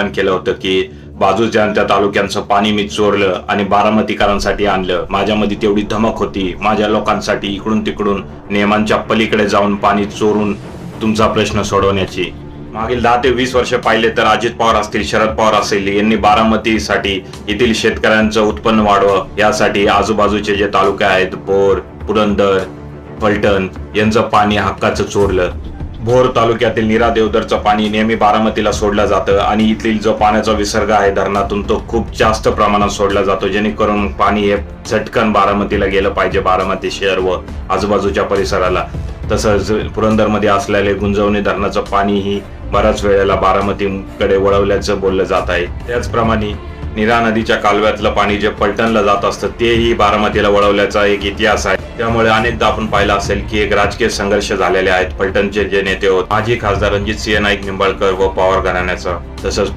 विधान केलं होतं की बाजूच्या तालुक्यांचं पाणी मी चोरलं आणि बारामतीकरांसाठी आणलं. माझ्यामध्ये तेवढी धमक होती. माझ्या लोकांसाठी इकडून तिकडून नियमांच्या पलीकडे जाऊन पाणी चोरून तुमचा प्रश्न सोडवण्याची. मागील दहा ते वीस वर्ष पाहिले तर अजित पवार असतील शरद पवार असतील यांनी बारामतीसाठी येथील शेतकऱ्यांचं उत्पन्न वाढवं. यासाठी आजूबाजूचे जे तालुके आहेत बोर पुरंदर फलटण यांचं पाणी हक्काचं चोरलं. भोर तालुक्यातील निरा देवदरचं पाणी नेहमी बारामतीला सोडलं जातं आणि इथली जो पाण्याचा विसर्ग आहे धरणातून तो खूप जास्त प्रमाणात सोडला जातो. जेणेकरून पाणी हे झटकन बारामतीला गेलं पाहिजे बारामती शहर व आजूबाजूच्या परिसराला. तसंच पुरंदरमध्ये असलेले गुंजवणी धरणाचं पाणीही बऱ्याच वेळेला बारामतीकडे वळवल्याचं बोललं जात आहे. त्याचप्रमाणे नीरा नदीच्या कालव्यातलं पाणी जे पलटणला जात असतं तेही बारामतीला वळवल्याचा एक इतिहास आहे. त्यामुळे अनेकदा आपण पाहिलं असेल की एक राजकीय संघर्ष झालेले आहेत फलटणचे जे नेते होते. माजी खासदार रणजित सिंह नाईक निंबाळकर व पवार घराण्याचा तसंच